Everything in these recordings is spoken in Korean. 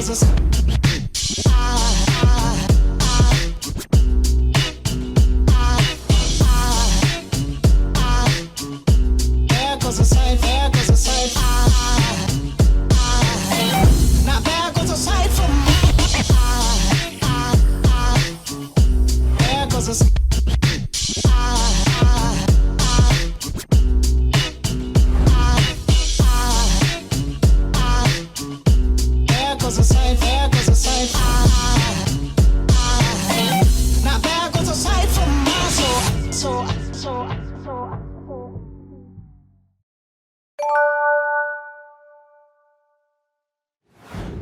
asas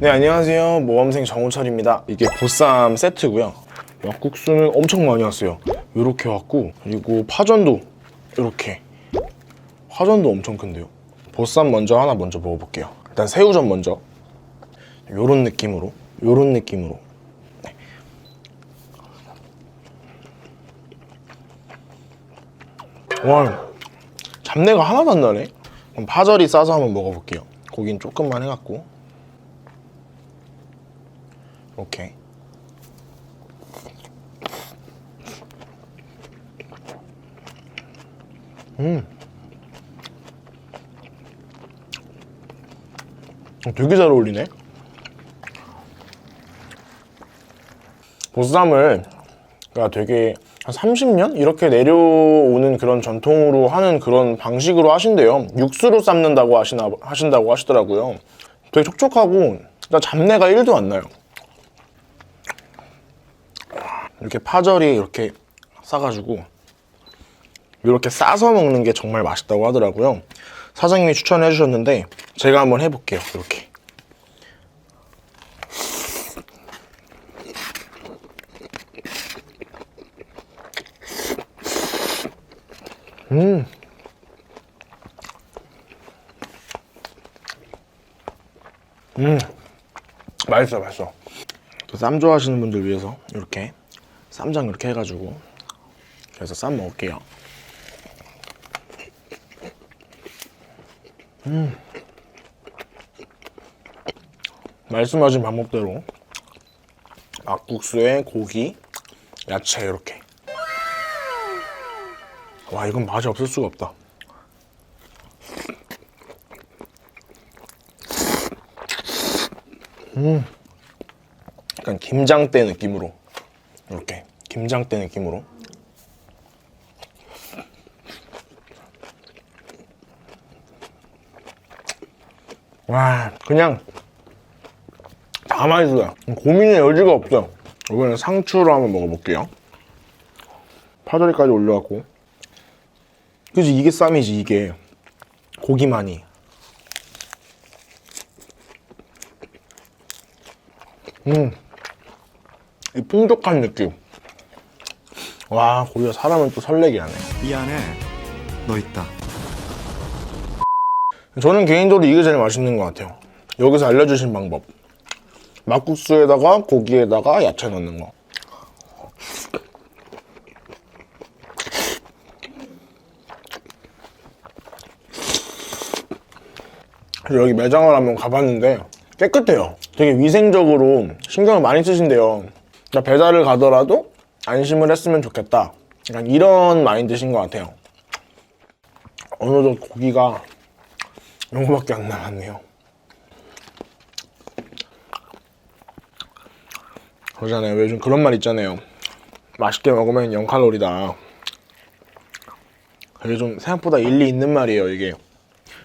네 안녕하세요. 모험생 정우철입니다. 이게 보쌈 세트고요. 막국수는 엄청 많이 왔어요. 이렇게 왔고 그리고 파전도 이렇게. 파전도 엄청 큰데요. 보쌈 먼저 하나 먼저 먹어볼게요. 일단 새우전 먼저. 요런 느낌으로 요런 느낌으로. 네. 와 잡내가 하나도 안 나네. 그럼 파절이 싸서 한번 먹어볼게요. 고기는 조금만 해갖고 오케이. 음. 어, 되게 잘 어울리네. 보쌈을 그러니까 되게 한 30년 이렇게 내려오는 그런 전통으로 하는 그런 방식으로 하신대요. 육수로 삶는다고 하시나 하신다고 하시더라고요. 되게 촉촉하고 진짜 잡내가 1도 안 나요. 이렇게 파절이 이렇게 싸가지고 이렇게 싸서 먹는 게 정말 맛있다고 하더라고요. 사장님이 추천해 주셨는데 제가 한번 해볼게요. 이렇게. 음. 음. 맛있어, 맛있어. 또쌈 좋아하시는 분들 위해서 이렇게 쌈장 이렇게 해가지고 그래서 쌈 먹을게요. 음. 말씀하신 방법대로 막국수에 고기, 야채 이렇게. 와 이건 맛이 없을 수가 없다. 음. 약간 김장대 느낌으로 이렇게 김장대 느낌으로. 와 그냥 다 맛있어요. 고민의 여지가 없어요. 이번엔 상추로 한번 먹어볼게요. 파절이까지 올려갖고. 그지 이게 쌈이지 이게. 고기만이. 음 이 풍족한 느낌. 와, 고기가 사람을 또 설레게 하네. 이 안에 너 있다. 저는 개인적으로 이게 제일 맛있는 것 같아요. 여기서 알려주신 방법. 막국수에다가 고기에다가 야채 넣는 거. 여기 매장을 한번 가봤는데 깨끗해요. 되게 위생적으로 신경을 많이 쓰신대요. 그러니까 배달을 가더라도 안심을 했으면 좋겠다. 약간 이런 마인드신 것 같아요. 어느덧 고기가 요거밖에 안 남았네요. 그러잖아요. 요즘 그런 말 있잖아요. 맛있게 먹으면 0칼로리다. 그게 좀 생각보다 일리 있는 말이에요, 이게.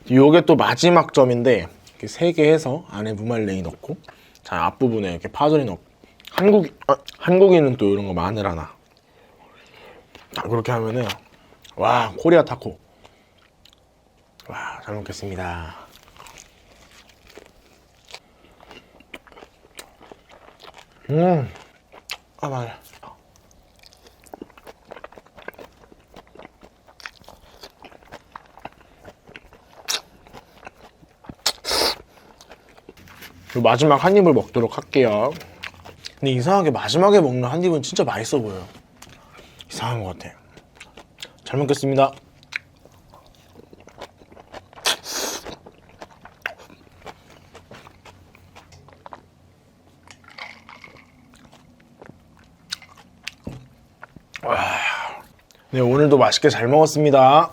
요게 또 마지막 점인데, 이렇게 세 개 해서 안에 무말랭이 넣고, 자, 앞부분에 이렇게 파절이 넣고, 한국, 아, 한국인은 또 이런 거 마늘 하나. 딱 그렇게 하면은, 와, 코리아 타코. 와, 잘 먹겠습니다. 음, 아, 맞아. 그 마지막 한 입을 먹도록 할게요. 근데 이상하게 마지막에 먹는 한 입은 진짜 맛있어 보여요. 이상한 것 같아. 잘 먹겠습니다. 네, 오늘도 맛있게 잘 먹었습니다.